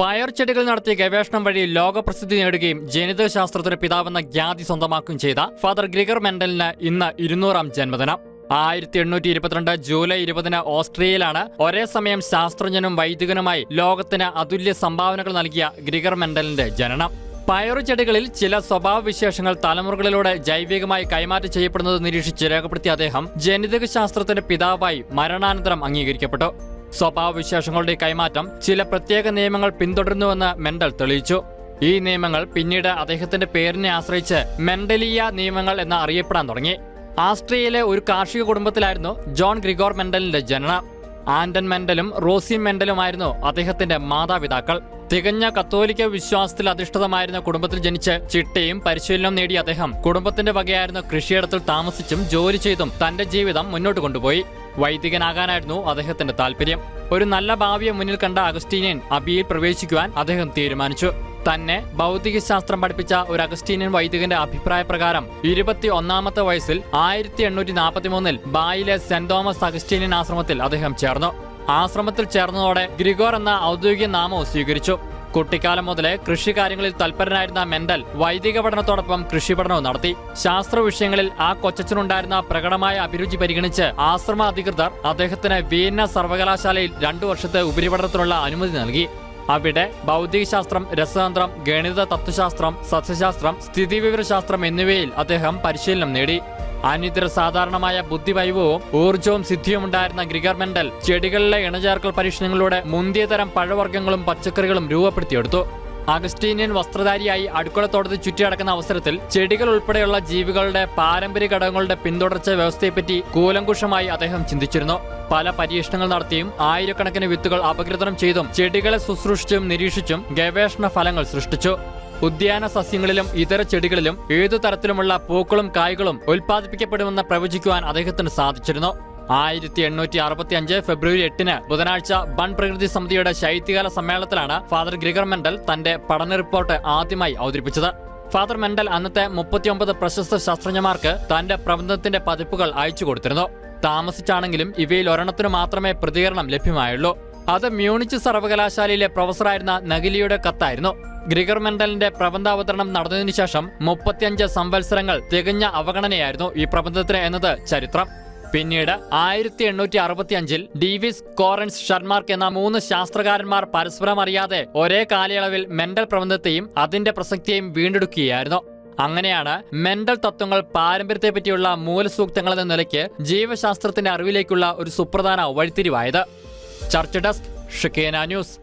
പയർ ചെടികൾ നടത്തിയ ഗവേഷണം വഴി ലോകപ്രസിദ്ധി നേടുകയും ജനിതക ശാസ്ത്രത്തിന് പിതാവെന്ന ഖ്യാതി സ്വന്തമാക്കുകയും ചെയ്ത ഫാദർ ഗ്രിഗർ മെന്റലിന് ഇന്ന് ഇരുന്നൂറാം ജന്മദിനം. ആയിരത്തി എണ്ണൂറ്റി ഇരുപത്തിരണ്ട് ജൂലൈ ഇരുപതിന് ഓസ്ട്രിയയിലാണ് ഒരേ സമയം ശാസ്ത്രജ്ഞനും വൈദികനുമായി ലോകത്തിന് അതുല്യ സംഭാവനകൾ നൽകിയ ഗ്രിഗർ മെന്റലിന്റെ ജനനം. പയറു ചെടികളിൽ ചില സ്വഭാവവിശേഷങ്ങൾ തലമുറകളിലൂടെ ജൈവികമായി കൈമാറ്റം ചെയ്യപ്പെടുന്നത് നിരീക്ഷിച്ച് രേഖപ്പെടുത്തിയ അദ്ദേഹം ജനിതക ശാസ്ത്രത്തിന്റെ പിതാവായി മരണാനന്തരം അംഗീകരിക്കപ്പെട്ടു. സ്വഭാവ വിശേഷങ്ങളുടെ കൈമാറ്റം ചില പ്രത്യേക നിയമങ്ങൾ പിന്തുടരുന്നുവെന്ന് മെൻഡൽ തെളിയിച്ചു. ഈ നിയമങ്ങൾ പിന്നീട് അദ്ദേഹത്തിന്റെ പേരിനെ ആശ്രയിച്ച് മെൻഡലിയ നിയമങ്ങൾ എന്ന് അറിയപ്പെടാൻ തുടങ്ങി. ആസ്ട്രിയയിലെ ഒരു കാർഷിക കുടുംബത്തിലായിരുന്നു ജോൺ ഗ്രിഗോർ മെൻഡലിന്റെ ജനനം. ആന്റൺ മെൻഡലും റോസി മെൻഡലുമായിരുന്നു അദ്ദേഹത്തിന്റെ മാതാപിതാക്കൾ. തികഞ്ഞ കത്തോലിക്ക വിശ്വാസത്തിൽ അധിഷ്ഠിതമായിരുന്ന കുടുംബത്തിൽ ജനിച്ച് ചിട്ടയും പരിശീലനം നേടിയ അദ്ദേഹം കുടുംബത്തിന്റെ വകയായിരുന്ന കൃഷിയിടത്തിൽ താമസിച്ചും ജോലി ചെയ്തും തന്റെ ജീവിതം മുന്നോട്ട് കൊണ്ടുപോയി. വൈദികനാകാനായിരുന്നു അദ്ദേഹത്തിന്റെ താല്പര്യം ഒരു നല്ല ഭാവിയെ മുന്നിൽ കണ്ട അഗസ്റ്റീനിയൻ അബിയിൽ പ്രവേശിക്കുവാൻ അദ്ദേഹം തീരുമാനിച്ചു. തന്നെ ഭൗതികശാസ്ത്രം പഠിപ്പിച്ച ഒരു അഗസ്റ്റീനിയൻ വൈദികന്റെ അഭിപ്രായ പ്രകാരം ഇരുപത്തി ഒന്നാമത്തെ വയസ്സിൽ ആയിരത്തി എണ്ണൂറ്റി നാൽപ്പത്തി മൂന്നിൽ ബായിലെ സെന്റ് തോമസ് അഗസ്റ്റീനിയൻ ആശ്രമത്തിൽ അദ്ദേഹം ചേർന്നു. ആശ്രമത്തിൽ ചേർന്നതോടെ ഗ്രിഗോർ എന്ന ഔദ്യോഗിക നാമവും സ്വീകരിച്ചു. കുട്ടിക്കാലം മുതലേ കൃഷി കാര്യങ്ങളിൽ തൽപരനായിരുന്ന മെന്റൽ വൈദിക പഠനത്തോടൊപ്പം കൃഷി പഠനവും നടത്തി. ശാസ്ത്ര വിഷയങ്ങളിൽ ആ കൊച്ചച്ഛനുണ്ടായിരുന്ന പ്രകടമായ അഭിരുചി പരിഗണിച്ച് ആശ്രമ അധികൃതർ അദ്ദേഹത്തിന് വീന്ന സർവകലാശാലയിൽ രണ്ടു വർഷത്തെ ഉപരിപഠനത്തിനുള്ള അനുമതി നൽകി. അവിടെ ഭൗതികശാസ്ത്രം രസതന്ത്രം ഗണിത തത്വശാസ്ത്രം സസ്യശാസ്ത്രം സ്ഥിതിവിവരശാസ്ത്രം എന്നിവയിൽ അദ്ദേഹം പരിശീലനം നേടി. അനിതര സാധാരണമായ ബുദ്ധിവൈവവും ഊർജവും സിദ്ധിയും ഉണ്ടായിരുന്ന ഗ്രിഗർ മെന്റൽ ചെടികളിലെ ഇണചേർക്കൽ പരീക്ഷണങ്ങളിലൂടെ മുന്തിയ തരം പഴവർഗങ്ങളും പച്ചക്കറികളും രൂപപ്പെടുത്തിയെടുത്തു. അഗസ്റ്റീനിയൻ വസ്ത്രധാരിയായി അടുക്കളത്തോട്ടത്തിൽ ചുറ്റിയടക്കുന്ന അവസരത്തിൽ ചെടികൾ ഉൾപ്പെടെയുള്ള ജീവികളുടെ പാരമ്പര്യ ഘടകങ്ങളുടെ പിന്തുടർച്ച വ്യവസ്ഥയെപ്പറ്റി കൂലങ്കുഷമായി അദ്ദേഹം ചിന്തിച്ചിരുന്നു. പല പരീക്ഷണങ്ങൾ നടത്തിയും ആയിരക്കണക്കിന് വിത്തുകൾ അപകൃതനം ചെയ്തും ചെടികളെ ശുശ്രൂഷിച്ചും നിരീക്ഷിച്ചും ഗവേഷണ ഫലങ്ങൾ സൃഷ്ടിച്ചു. ഉദ്യാന സസ്യങ്ങളിലും ഇതര ചെടികളിലും ഏതു തരത്തിലുമുള്ള പൂക്കളും കായ്കളും ഉൽപ്പാദിപ്പിക്കപ്പെടുമെന്ന് പ്രവചിക്കുവാൻ അദ്ദേഹത്തിന് സാധിച്ചിരുന്നു. ആയിരത്തി എണ്ണൂറ്റി അറുപത്തി അഞ്ച് ഫെബ്രുവരി എട്ടിന് ബുധനാഴ്ച ബൺ പ്രകൃതി സമിതിയുടെ ശൈത്യകാല സമ്മേളനത്തിലാണ് ഫാദർ ഗ്രിഗർ മെന്റൽ തന്റെ പഠന റിപ്പോർട്ട് ആദ്യമായി അവതരിപ്പിച്ചത്. ഫാദർ മെന്റൽ അന്നത്തെ മുപ്പത്തിയൊമ്പത് പ്രശസ്ത ശാസ്ത്രജ്ഞന്മാർക്ക് തന്റെ പ്രബന്ധത്തിന്റെ പതിപ്പുകൾ അയച്ചു കൊടുത്തിരുന്നു. താമസിച്ചാണെങ്കിലും ഇവയിൽ ഒരെണ്ണത്തിനു മാത്രമേ പ്രതികരണം ലഭ്യമായുള്ളൂ. അത് മ്യൂണിച്ച് സർവകലാശാലയിലെ പ്രൊഫസറായിരുന്ന നഗിലിയുടെ കത്തായിരുന്നു. ഗ്രിഗർ മെന്റലിന്റെ പ്രബന്ധാവതരണം നടന്നതിനു ശേഷം മുപ്പത്തിയഞ്ച് സംവത്സരങ്ങൾ തികഞ്ഞ അവഗണനയായിരുന്നു ഈ പ്രബന്ധത്തിന് എന്നത് ചരിത്രം. പിന്നീട് ആയിരത്തി എണ്ണൂറ്റി അറുപത്തി അഞ്ചിൽ ഡീവിസ് കോറൻസ് ഷർമാർക്ക് എന്ന മൂന്ന് ശാസ്ത്രകാരന്മാർ പരസ്പരം അറിയാതെ ഒരേ കാലയളവിൽ മെന്റൽ പ്രബന്ധത്തെയും അതിന്റെ പ്രസക്തിയെയും വീണ്ടെടുക്കുകയായിരുന്നു. അങ്ങനെയാണ് മെന്റൽ തത്വങ്ങൾ പാരമ്പര്യത്തെ പറ്റിയുള്ള മൂലസൂക്തങ്ങൾ എന്ന നിലയ്ക്ക് ജീവശാസ്ത്രത്തിന്റെ അറിവിലേക്കുള്ള ഒരു സുപ്രധാന വഴിത്തിരിവായത്. ചർച്ച് ഡെസ്ക് ഷിക്കേന ന്യൂസ്.